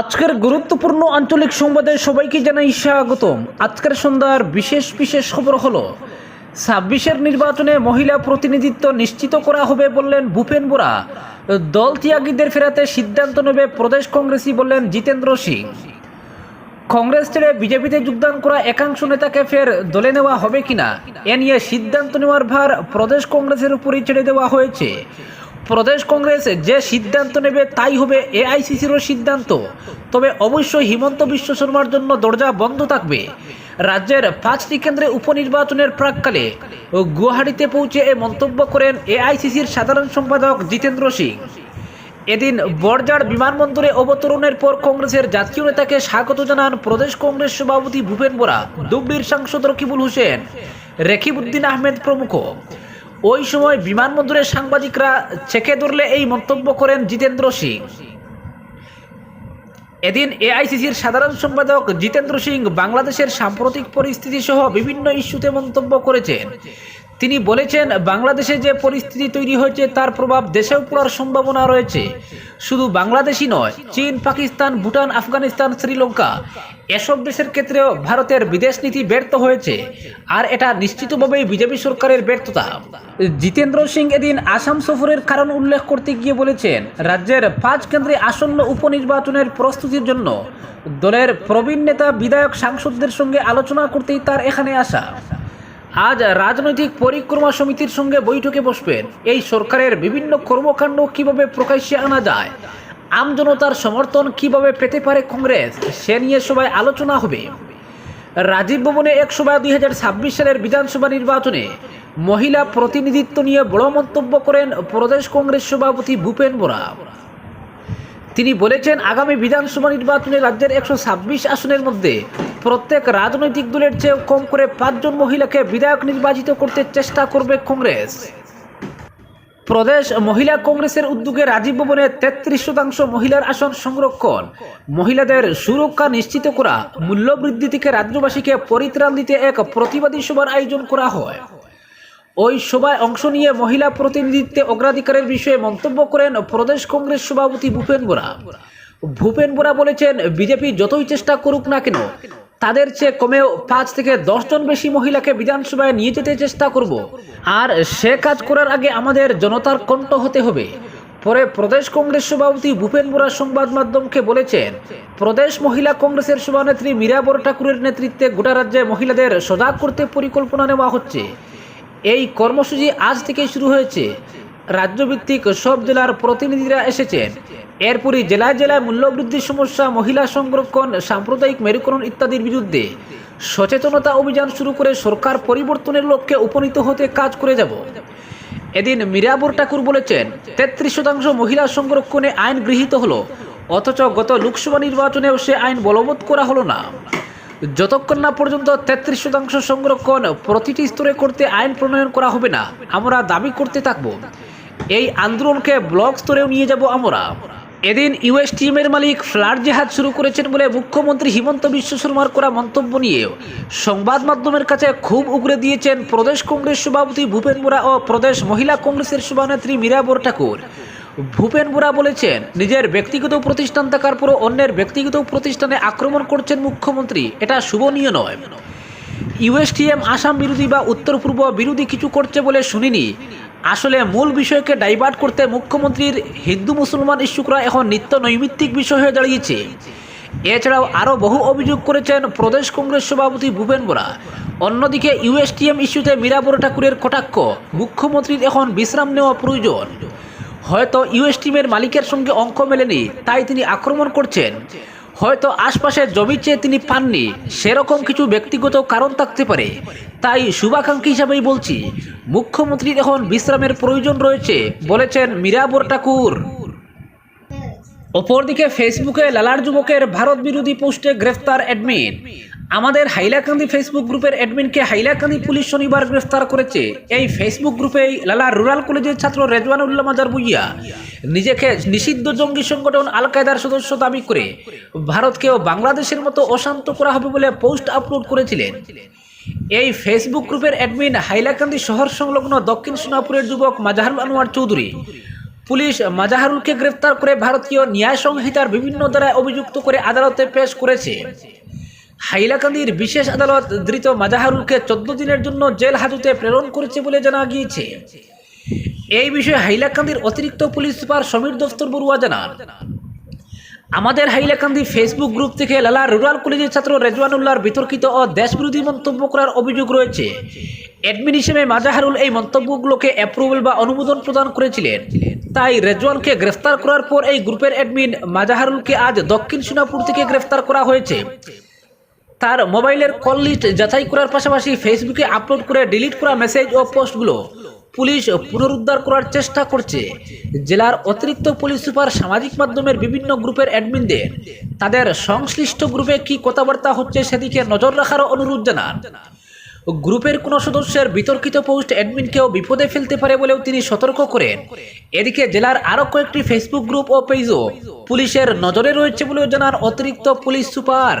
আজকের গুরুত্বপূর্ণ আঞ্চলিক সংবাদে সবাইকে জানাই স্বাগতম। আজকের সন্ধ্যার বিশেষ বিশেষ খবর হলো, ছাব্বিশের নির্বাচনে মহিলা প্রতিনিধিত্ব নিশ্চিত করা হবে বললেন ভূপেন বোরা। দল ত্যাগীদের ফেরাতে সিদ্ধান্ত নেবে প্রদেশ কংগ্রেসই বললেন জিতেন্দ্র সিং। কংগ্রেস ছেড়ে বিজেপিতে যোগদান করা একাংশ নেতাকে ফের দলে নেওয়া হবে কিনা, এ নিয়ে সিদ্ধান্ত নেওয়ার ভার প্রদেশ কংগ্রেসের উপরই ছেড়ে দেওয়া হয়েছে। প্রদেশ কংগ্রেস যে সিদ্ধান্ত নেবে তাই হবে এআইসিসিরও সিদ্ধান্ত। তবে অবশ্যই হিমন্ত বিশ্ব শর্মার জন্য দরজা বন্ধ থাকবে। রাজ্যের পাঁচটি কেন্দ্রে উপনির্বাচনের প্রাককালে গুয়াহাটিতে পৌঁছে এ মন্তব্য করেন এআইসিসির সাধারণ সম্পাদক জিতেন্দ্র সিং। এদিন বরজার বিমানবন্দরে অবতরণের পর কংগ্রেসের জাতীয় নেতাকে স্বাগত জানান প্রদেশ কংগ্রেস সভাপতি ভূপেন বোরা দুবলির সাংসদ রকিবুল হোসেন রেখিবউদ্দিন আহমেদ প্রমুখ। ওই সময় বিমানবন্দরের সাংবাদিকরা চেকে ধরলে এই মন্তব্য করেন জিতেন্দ্র সিং। এদিন এআইসিসির সাধারণ সম্পাদক জিতেন্দ্র সিং বাংলাদেশের সাম্প্রতিক পরিস্থিতি সহ বিভিন্ন ইস্যুতে মন্তব্য করেছেন। তিনি বলেছেন, বাংলাদেশে যে পরিস্থিতি তৈরি হয়েছে তার প্রভাব দেশেও পড়ার সম্ভাবনা রয়েছে। শুধু বাংলাদেশই নয়, চীন, পাকিস্তান, ভুটান, আফগানিস্তান, শ্রীলঙ্কা এসব দেশের ক্ষেত্রেও ভারতের বিদেশ নীতি ব্যর্থ হয়েছে। আর এটা নিশ্চিতভাবেই বিজেপি সরকারের ব্যর্থতা। জিতেন্দ্র সিং এদিন আসাম সফরের কারণ উল্লেখ করতে গিয়ে বলেছেন, রাজ্যের পাঁচ কেন্দ্রে আসন্ন উপনির্বাচনের প্রস্তুতির জন্য দলের প্রবীণ নেতা, বিধায়ক, সাংসদদের সঙ্গে আলোচনা করতেই তার এখানে আসা। আজ রাজনৈতিক পরিক্রমা সমিতির সঙ্গে বৈঠকে বসবেন এই সরকারের বিভিন্ন কর্মকাণ্ড কীভাবে প্রকাশ্যে আনা যায়? আমজনতার সমর্থন কীভাবে পেতে পারে কংগ্রেস? সে নিয়ে সবাই আলোচনা হবে। রাজীব ভবনে এক সভায় দুই সালের বিধানসভা নির্বাচনে মহিলা প্রতিনিধিত্ব নিয়ে বড় মন্তব্য করেন প্রদেশ কংগ্রেস সভাপতি ভূপেন বোরা। তিনি বলেছেন, আগামী বিধানসভা নির্বাচনে রাজ্যের একশো ছাব্বিশ আসনের মধ্যে প্রত্যেক রাজনৈতিক দলের চেয়ে কম করে পাঁচজন মহিলাকে বিধায়ক নির্বাচিত করতে চেষ্টা করবে কংগ্রেস। প্রদেশ মহিলা কংগ্রেসের উদ্যোগে রাজীব ভবনে তেত্রিশ শতাংশ মহিলার আসন সংরক্ষণ। মহিলাদের সুরক্ষা নিশ্চিত করা, মূল্যবৃদ্ধি থেকে রাজ্যবাসীকে পরিত্রাণ দিতে এক প্রতিবাদী সভার আয়োজন করা হয়। ওই সভায় অংশ নিয়ে মহিলা প্রতিনিধিত্বে অগ্রাধিকারের বিষয়ে মন্তব্য করেন প্রদেশ কংগ্রেস সভাপতি ভূপেন বোরা। ভূপেন বোরা বলেছেন, বিজেপি যতই চেষ্টা করুক না কেন, তাদের চেয়ে কমেও পাঁচ থেকে দশজন বেশি মহিলাকে বিধানসভায় নিয়ে যেতে চেষ্টা করব। আর সে কাজ করার আগে আমাদের জনতার কণ্ঠ হতে হবে। পরে প্রদেশ কংগ্রেস সভাপতি ভূপেন বোরা সংবাদ মাধ্যমকে বলেছেন, প্রদেশ মহিলা কংগ্রেসের সভানেত্রী মীরা বড় ঠাকুরের নেতৃত্বে গোটা রাজ্যে মহিলাদের সজাগ করতে পরিকল্পনা নেওয়া হচ্ছে। এই কর্মসূচি আজ থেকেই শুরু হয়েছে। রাজ্যভিত্তিক সব জেলার প্রতিনিধিরা এসেছেন। এরপরই জেলায় জেলায় মূল্যবৃদ্ধির সমস্যা, মহিলা সংরক্ষণ, সাম্প্রদায়িক মেরুকরণ ইত্যাদির বিরুদ্ধে সচেতনতা অভিযান শুরু করে সরকার পরিবর্তনের লক্ষ্যে উপনীত হতে কাজ করে যাব। এদিন মীরাবর ঠাকুর বলেছেন, তেত্রিশ শতাংশ মহিলা সংরক্ষণে আইন গৃহীত হলো, অথচ গত লোকসভা নির্বাচনেও সে আইন বলবৎ করা হলো না। যতক্ষণ না পর্যন্ত তেত্রিশ শতাংশ সংরক্ষণ প্রতিটি স্তরে করতে আইন প্রণয়ন করা হবে না, আমরা দাবি করতে থাকব। এই আন্দোলনকে ব্লক স্তরেও নিয়ে যাব আমরা। এদিন ইউএস টিমের মালিক ফ্লাড জেহাদ শুরু করেছেন বলে মুখ্যমন্ত্রী হিমন্ত বিশ্ব শর্মার করা মন্তব্য নিয়ে সংবাদ মাধ্যমের কাছে খুব উগরে দিয়েছেন প্রদেশ কংগ্রেস সভাপতি ভূপেন বোরা ও প্রদেশ মহিলা কংগ্রেসের সভানেত্রী মীরা ঠাকুর। ভূপেন বোরা বলেছেন, নিজের ব্যক্তিগত প্রতিষ্ঠান থাকার পরও অন্যের ব্যক্তিগত প্রতিষ্ঠানে আক্রমণ করছেন মুখ্যমন্ত্রী, এটা শুভনীয় নয়। ইউএসটিএম আসাম বিরোধী বা উত্তর পূর্ব বিরোধী কিছু করছে বলে শুনিনি। আসলে মূল বিষয়কে ডাইভার্ট করতে মুখ্যমন্ত্রীর হিন্দু মুসলমান ইস্যুকরা এখন নিত্য নৈমিত্তিক বিষয় হয়ে দাঁড়িয়েছে। এছাড়াও আরও বহু অভিযোগ করেছেন প্রদেশ কংগ্রেস সভাপতি ভূপেন বোরা। অন্যদিকে ইউএসটিএম ইস্যুতে মীরাবর ঠাকুরের কটাক্ষ, মুখ্যমন্ত্রীর এখন বিশ্রাম নেওয়া প্রয়োজন। হয়তো ইউএসটিমের মালিকের সঙ্গে অঙ্ক মেলেনি, তাই তিনি আক্রমণ করছেন। হয়তো আশপাশের জমি চেয়ে তিনি পাননি, সেরকম কিছু ব্যক্তিগত কারণ থাকতে পারে। তাই শুভাকাঙ্ক্ষী হিসাবেই বলছি, মুখ্যমন্ত্রীর এখন বিশ্রামের প্রয়োজন রয়েছে, বলেছেন মীরাবর ঠাকুর অপরদিকে ফেসবুকে লালার যুবকের ভারত বিরোধী পোস্টে গ্রেফতার অ্যাডমিন আমাদের হাইলাকান্দি ফেসবুক গ্রুপের অ্যাডমিনকে হাইলাকান্দি পুলিশ শনিবার গ্রেফতার করেছে। এই ফেসবুক গ্রুপেই লালা রুরাল কলেজের ছাত্র রেজওয়ানুল্লাহ মাজার বুইয়া নিজেকে নিষিদ্ধ জঙ্গি সংগঠন আল কায়দার সদস্য দাবি করে ভারতকে ও বাংলাদেশের মতো অশান্ত করা হবে বলে পোস্ট আপলোড করেছিলেন। এই ফেসবুক গ্রুপের অ্যাডমিন হাইলাকান্দি শহর সংলগ্ন দক্ষিণ সোনাপুরের যুবক মাজাহারুল আনোয়ার চৌধুরী পুলিশ মাজাহারুলকে গ্রেফতার করে ভারতীয় ন্যায় সংহিতার বিভিন্ন ধারায় অভিযুক্ত করে আদালতে পেশ করেছে। হাইলাকান্দির বিশেষ আদালত ধৃত মাজাহারুলকে চোদ্দ দিনের জন্য জেল হাজতে প্রেরণ করেছে বলে জানা গিয়েছে। এই বিষয়ে হাইলাকান্দির অতিরিক্ত পুলিশ সুপার সমীর দফতর বড়ুয়া জানান, আমাদের হাইলাকান্দি ফেসবুক গ্রুপ থেকে লালা রুরাল কলেজের ছাত্র রেজওয়ানুল্লাহর বিতর্কিত ও দেশবিরোধী মন্তব্য করার অভিযোগ রয়েছে। অ্যাডমিন হিসেবে মাজাহারুল এই মন্তব্যগুলোকে অ্যাপ্রুভাল বা অনুমোদন প্রদান করেছিলেন। তাই রেজওয়ানকে গ্রেফতার করার পর এই গ্রুপের অ্যাডমিন মাজাহারুলকে আজ দক্ষিণ সোনাপুর থেকে গ্রেফতার করা হয়েছে। তার মোবাইলের কল লিস্ট যাচাই করার পাশাপাশি ফেসবুকে আপলোড করে ডিলিট করা মেসেজ ও পোস্টগুলো পুলিশ পুনরুদ্ধার করার চেষ্টা করছে। জেলার অতিরিক্ত পুলিশ সুপার সামাজিক মাধ্যমের বিভিন্ন গ্রুপের অ্যাডমিনদের। তাদের সংশ্লিষ্ট গ্রুপে কি কথাবার্তা হচ্ছে সেদিকে নজর রাখারও অনুরোধ জানান। গ্রুপের কোনো সদস্যের বিতর্কিত পোস্ট অ্যাডমিনকেও বিপদে ফেলতে পারে বলেও তিনি সতর্ক করেন। এদিকে জেলার আরও কয়েকটি ফেসবুক গ্রুপ ও পেজও পুলিশের নজরে রয়েছে বলেও জানান অতিরিক্ত পুলিশ সুপার।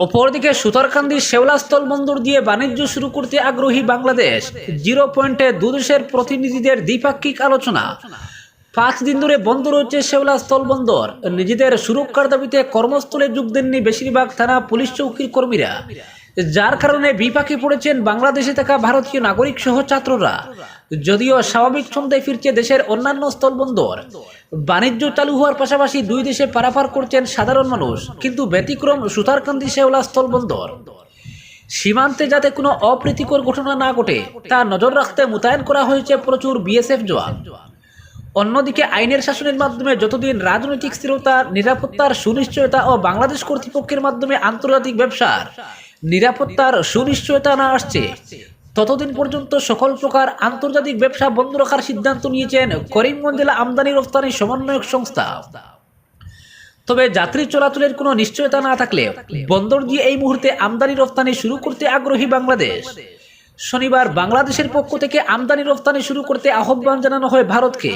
অপরদিকে সুতারকান্দির শেওলাস্থল বন্দর দিয়ে বাণিজ্য শুরু করতে আগ্রহী বাংলাদেশ, জিরো পয়েন্টে দুদেশের প্রতিনিধিদের দ্বিপাক্ষিক আলোচনা। পাঁচ দিন ধরে বন্দর রয়েছে শেওলা স্থল বন্দর নিজেদের সুরক্ষার দাবিতে কর্মস্থলে যোগ দেননি বেশিরভাগ থানা পুলিশ চৌকির কর্মীরা। যার কারণে বিপাকে পড়েছেন বাংলাদেশে থাকা ভারতীয় নাগরিক সহ ছাত্ররা। যদিও স্বাভাবিক ছন্দে ফিরছে দেশের অন্যান্য স্থলবন্দর। বাণিজ্য চালু হওয়ার পাশাপাশি দুই দেশে পারাপার করছেন সাধারণ মানুষ, কিন্তু ব্যতিক্রম সুতারকান্দি শেওলা স্থলবন্দর। সীমান্তে যাতে কোনো অপ্রীতিকর ঘটনা না ঘটে, তা নজর রাখতে মোতায়েন করা হয়েছে প্রচুর বিএসএফ জওয়ান। অন্যদিকে আইনের শাসনের মাধ্যমে যতদিন রাজনৈতিক স্থিরতা, নিরাপত্তার সুনিশ্চয়তা ও বাংলাদেশ কর্তৃপক্ষের মাধ্যমে আন্তর্জাতিক ব্যবসার নিরাপত্তার সুনিশ্চয়তা না আসছে। ততদিন পর্যন্ত সকল প্রকার আন্তর্জাতিক ব্যবসা বন্ধ রাখার সিদ্ধান্ত নিয়েছেন করিমগঞ্জ জেলা আমদানি রপ্তানি সমন্বয়ক সংস্থা। তবে যাত্রী চলাচলের কোনো নিশ্চয়তা না থাকলে বন্দর দিয়ে এই মুহূর্তে আমদানি রপ্তানি শুরু করতে আগ্রহী বাংলাদেশ। শনিবার বাংলাদেশের পক্ষ থেকে আমদানি রপ্তানি শুরু করতে আহ্বান জানানো হয় ভারতকে।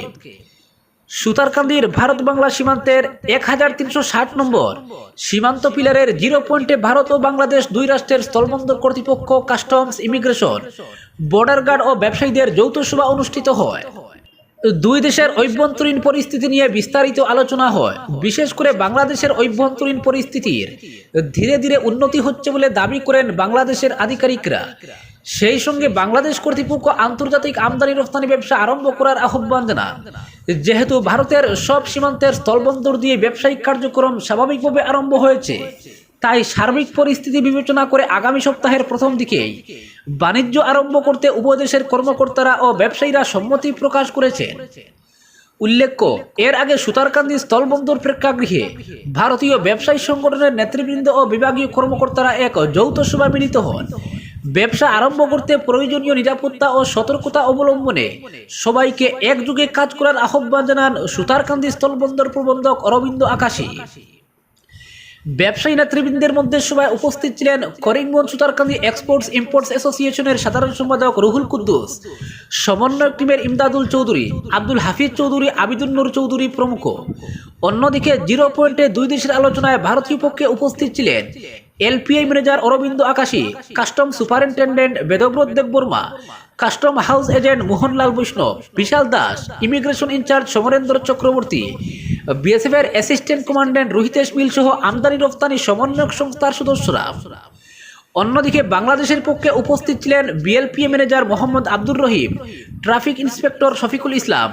সুতারকান্দির ভারত বাংলা সীমান্তের এক হাজার তিনশো ষাট নম্বর, সীমান্ত পিলারের জিরো পয়েন্টে ভারত ও বাংলাদেশ দুই রাষ্ট্রের স্থলবন্দর কর্তৃপক্ষ কাস্টমস ইমিগ্রেশন, বর্ডার গার্ড ও ব্যবসায়ীদের যৌথ সভা অনুষ্ঠিত হয়। দুই দেশের অভ্যন্তরীণ পরিস্থিতি নিয়ে বিস্তারিত আলোচনা হয়। বিশেষ করে বাংলাদেশের অভ্যন্তরীণ পরিস্থিতির ধীরে ধীরে উন্নতি হচ্ছে বলে দাবি করেন বাংলাদেশের আধিকারিকরা। সেই সঙ্গে বাংলাদেশ কর্তৃপক্ষ আন্তর্জাতিক আমদানি রপ্তানি ব্যবসা আরম্ভ করার আহ্বান জানান। যেহেতু ভারতের সব সীমান্তের স্থলবন্দর দিয়ে ব্যবসায়িক কার্যক্রম স্বাভাবিকভাবে আরম্ভ হয়েছে, তাই সার্বিক পরিস্থিতি বিবেচনা করে আগামী সপ্তাহের প্রথম দিকেই বাণিজ্য আরম্ভ করতে উপদেশের কর্মকর্তারা ও ব্যবসায়ীরা সম্মতি প্রকাশ করেছেন। উল্লেখ্য, এর আগে সুতারকান্দি স্থলবন্দর প্রেক্ষাগৃহে ভারতীয় ব্যবসায়ী সংগঠনের নেতৃবৃন্দ ও বিভাগীয় কর্মকর্তারা এক যৌথ সভা মিলিত হন। ব্যবসা আরম্ভ করতে প্রয়োজনীয় নিরাপত্তা ও সতর্কতা অবলম্বনে সবাইকে একযোগে কাজ করার আহ্বান জানান সুতারকান্দি স্থলবন্দর প্রবন্ধক অরবিন্দ আকাশী। ব্যবসায়ী নেতৃবৃন্দের মধ্যে সবাই উপস্থিত ছিলেন করিমগঞ্জ সুতারকান্দি এক্সপোর্টস ইম্পোর্টস অ্যাসোসিয়েশনের সাধারণ সম্পাদক রুহুল কুদ্দুস, সমন্বয়ক টিমের ইমদাদুল চৌধুরী, আব্দুল হাফিজ চৌধুরী, আবিদুল নূর চৌধুরী প্রমুখ। অন্যদিকে জিরো পয়েন্টে দুই দেশের আলোচনায় ভারতীয় পক্ষে উপস্থিত ছিলেন LPI manager Arabinda Akashi, custom superintendent Debabrata Debbarma, custom house agent Mohanlal Baishnab, Bishal Das, immigration incharge Samarendra Chakraborty BSF এর অ্যাসিস্ট্যান্ট কমান্ড্যান্ট রোহিতেশ মিল সহ আমদানি রপ্তানি সমন্বয়ক সংস্থার সদস্যরা। অন্যদিকে বাংলাদেশের পক্ষে উপস্থিত ছিলেন BLPA manager Mohammad Abdur Rahim, traffic inspector Shafiqul Islam,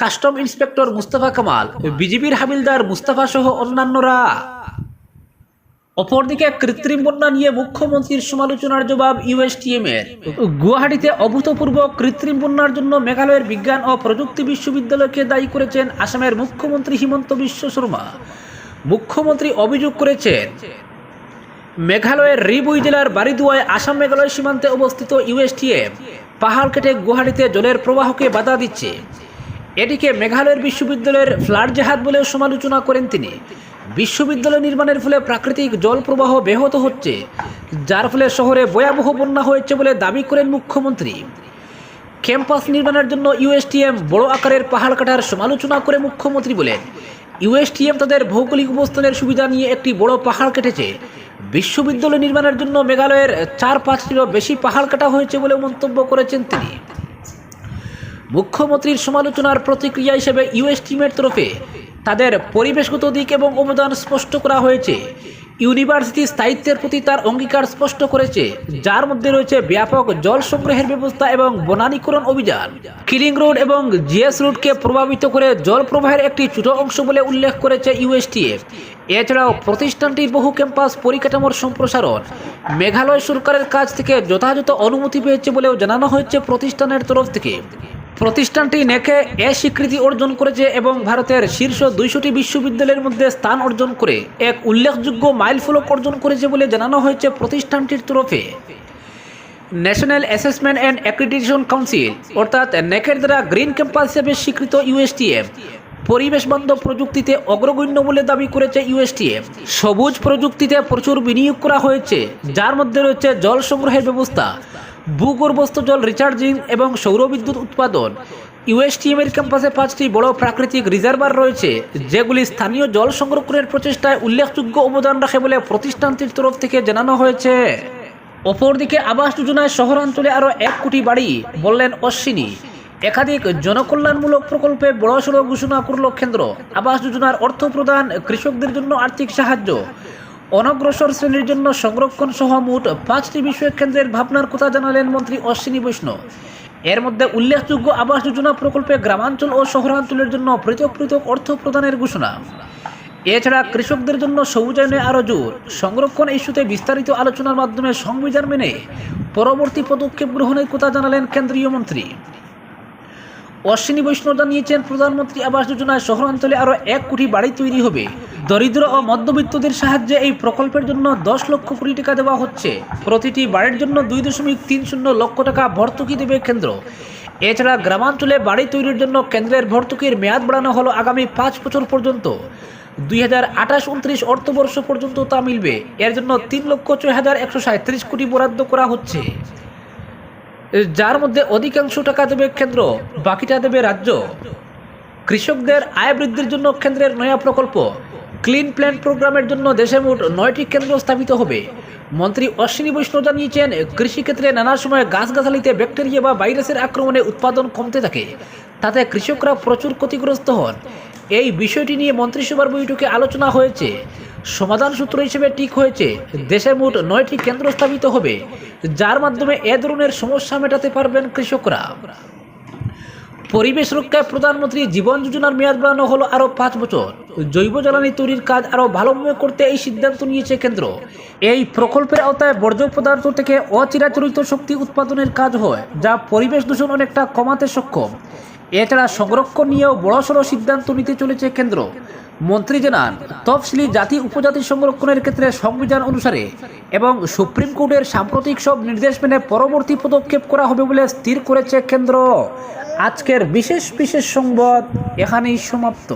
custom inspector Mustafa Kamal, বিজিবির হাবিলদার মুস্তাফা সহ অন্যান্যরা। অপরদিকে কৃত্রিম বন্যা নিয়ে মুখ্যমন্ত্রীর সমালোচনার জবাব ইউএসটিএম এর। গুয়াহাটিতে অভূতপূর্ব কৃত্রিম বন্যার জন্য মেঘালয়ের বিজ্ঞান ও প্রযুক্তি বিশ্ববিদ্যালয়কে দায়ী করেছেন আসামের মুখ্যমন্ত্রী হিমন্ত বিশ্ব শর্মা। মুখ্যমন্ত্রী অভিযোগ করেছেন, মেঘালয়ের রিবুই জেলার বারিদুয়ায় আসাম মেঘালয় সীমান্তে অবস্থিত ইউএসটিএম পাহাড় কেটে গুয়াহাটিতে জলের প্রবাহকে বাধা দিচ্ছে। এটিকে মেঘালয়ের বিশ্ববিদ্যালয়ের ফ্লাড জেহাদ বলেও সমালোচনা করেন তিনি। বিশ্ববিদ্যালয় নির্মাণের ফলে প্রাকৃতিক জল প্রবাহ ব্যাহত হচ্ছে, যার ফলে শহরে ভয়াবহ বন্যা হয়েছে বলে দাবি করেন মুখ্যমন্ত্রী। ক্যাম্পাস নির্মাণের জন্য ইউএসটিএম বড় আকারের পাহাড় কাটার সমালোচনা করে মুখ্যমন্ত্রী বলেন ইউএসটিএম তাদের ভৌগোলিক অবস্থানের সুবিধা নিয়ে একটি বড় পাহাড় কেটেছে। বিশ্ববিদ্যালয় নির্মাণের জন্য মেঘালয়ের চার পাঁচটিরও বেশি পাহাড় কাটা হয়েছে বলে মন্তব্য করেছেন তিনি। মুখ্যমন্ত্রীর সমালোচনার প্রতিক্রিয়া হিসেবে ইউএসটিএমের তরফে তাদের পরিবেশগত দিক এবং অবদান স্পষ্ট করা হয়েছে। ইউনিভার্সিটি স্থায়িত্বের প্রতি তার অঙ্গীকার স্পষ্ট করেছে, যার মধ্যে রয়েছে ব্যাপক জল সংগ্রহের ব্যবস্থা এবং বনানীকরণ অভিযান। কিলিং রোড এবং জিএস রোডকে প্রভাবিত করে জল প্রবাহের একটি ছোট অংশ বলে উল্লেখ করেছে ইউএসটিএফ এছাড়াও প্রতিষ্ঠানটির বহু ক্যাম্পাস পরিকাঠামোর সম্প্রসারণ। মেঘালয় সরকারের কাছ থেকে যথাযথ অনুমতি পেয়েছে বলেও জানানো হয়েছে প্রতিষ্ঠানের তরফ থেকে। প্রতিষ্ঠানটি নেকে এ স্বীকৃতি অর্জন করেছে এবং ভারতের শীর্ষ দুইশোটি বিশ্ববিদ্যালয়ের মধ্যে স্থান অর্জন করে এক উল্লেখযোগ্য মাইলফলক অর্জন করেছে বলে জানানো হয়েছে প্রতিষ্ঠানটির তরফে। National Assessment and Accreditation Council, অর্থাৎ নেকের দ্বারা গ্রিন ক্যাম্পাস হিসেবে স্বীকৃত ইউএসটিএফ পরিবেশ বান্ধব প্রযুক্তিতে অগ্রগণ্য বলে দাবি করেছে ইউএসটিএফ সবুজ প্রযুক্তিতে প্রচুর বিনিয়োগ করা হয়েছে, যার মধ্যে রয়েছে জল সংগ্রহের ব্যবস্থা ভূগর্ভস্থ জল রিচার্জিং এবং সৌরবিদ্যুৎ উৎপাদন। ইউএসটিএম এর ক্যাম্পাসে পাঁচটি বড় প্রাকৃতিক রিজার্ভার রয়েছে, যেগুলি স্থানীয় জল সংরক্ষণের প্রচেষ্টায় উল্লেখযোগ্য অবদান রাখে বলে প্রতিষ্ঠানটির তরফ থেকে জানানো হয়েছে। অপরদিকে আবাস যোজনায় শহরাঞ্চলে আরও এক কোটি বাড়ি, বললেন অশ্বিনী। একাধিক জনকল্যাণমূলক প্রকল্পে বড়সড় ঘোষণা করল কেন্দ্র। আবাস যোজনার অর্থ প্রদান কৃষকদের জন্য আর্থিক সাহায্য। অনগ্রসর শ্রেণির জন্য সংরক্ষণ সহ মোট পাঁচটি বিষয়ে কেন্দ্রের ভাবনার কথা জানালেন মন্ত্রী অশ্বিনী বৈষ্ণব। এর মধ্যে উল্লেখযোগ্য আবাস যোজনা প্রকল্পে গ্রামাঞ্চল ও শহরাঞ্চলের জন্য পৃথক পৃথক অর্থ প্রদানের ঘোষণা। এছাড়া কৃষকদের জন্য সবুজায়নে আরও জোর। সংরক্ষণ ইস্যুতে বিস্তারিত আলোচনার মাধ্যমে সংবিধান মেনে পরবর্তী পদক্ষেপ গ্রহণের কথা জানালেন কেন্দ্রীয় মন্ত্রী। অশ্বিনী বৈষ্ণব জানিয়েছেন, প্রধানমন্ত্রী আবাস যোজনায় শহরাঞ্চলে আরও এক কোটি বাড়ি তৈরি হবে। দরিদ্র ও মধ্যবিত্তদের সাহায্যে এই প্রকল্পের জন্য দশ লক্ষ কোটি টাকা দেওয়া হচ্ছে। প্রতিটি বাড়ির জন্য দুই দশমিক তিন শূন্য লক্ষ টাকা ভর্তুকি দেবে কেন্দ্র। এছাড়া গ্রামাঞ্চলে বাড়ি তৈরির জন্য কেন্দ্রের ভর্তুকির মেয়াদ বাড়ানো হলো আগামী পাঁচ বছর পর্যন্ত। দুই হাজার আঠাশ উনত্রিশ অর্থবর্ষ পর্যন্ত তা মিলবে। এর জন্য তিন লক্ষ ছয় হাজার একশো সাঁত্রিশ কোটি বরাদ্দ করা হচ্ছে। যার মধ্যে অধিকাংশ টাকা দেবে কেন্দ্র, বাকিটা দেবে রাজ্য। কৃষকদের আয় বৃদ্ধির জন্য কেন্দ্রের নয়া প্রকল্প। ক্লিন প্ল্যান্ট প্রোগ্রামের জন্য দেশে মোট নয়টি কেন্দ্র স্থাপিত হবে। মন্ত্রী অশ্বিনী বৈষ্ণব জানিয়েছেন, কৃষিক্ষেত্রে নানা সময় গাছগাছালিতে ব্যাকটেরিয়া বা ভাইরাসের আক্রমণে উৎপাদন কমতে থাকে। তাতে কৃষকরা প্রচুর ক্ষতিগ্রস্ত হন। এই বিষয়টি নিয়ে মন্ত্রিসভার বৈঠকে আলোচনা হয়েছে। সমাধান সূত্র হিসেবে ঠিক হয়েছে, দেশে মোট নয়টি কেন্দ্র স্থাপিত হবে, যার মাধ্যমে এ ধরনের সমস্যা মেটাতে পারবেন কৃষকরা। পরিবেশ রক্ষায় প্রধানমন্ত্রী জীবন যোজনার মেয়াদ বাড়ানো হলো আরও পাঁচ বছর। জৈব জ্বালানি তৈরির কাজ আরও ভালোভাবে করতে এই সিদ্ধান্ত নিয়েছে কেন্দ্র। এই প্রকল্পের আওতায় বর্জ্য পদার্থ থেকে অচিরাচরিত শক্তি উৎপাদনের কাজ হয়, যা পরিবেশ দূষণ অনেকটা কমাতে সক্ষম। এছাড়া সংরক্ষণ নিয়েও বড়সড় সিদ্ধান্ত নিতে চলেছে কেন্দ্র। মন্ত্রী জানান, তফসিলি জাতি উপজাতি সংরক্ষণের ক্ষেত্রে সংবিধান অনুসারে এবং সুপ্রিম কোর্টের সাম্প্রতিক সব নির্দেশ মেনে পরবর্তী পদক্ষেপ করা হবে বলে স্থির করেছে কেন্দ্র। আজকের বিশেষ বিশেষ সংবাদ এখানেই সমাপ্ত।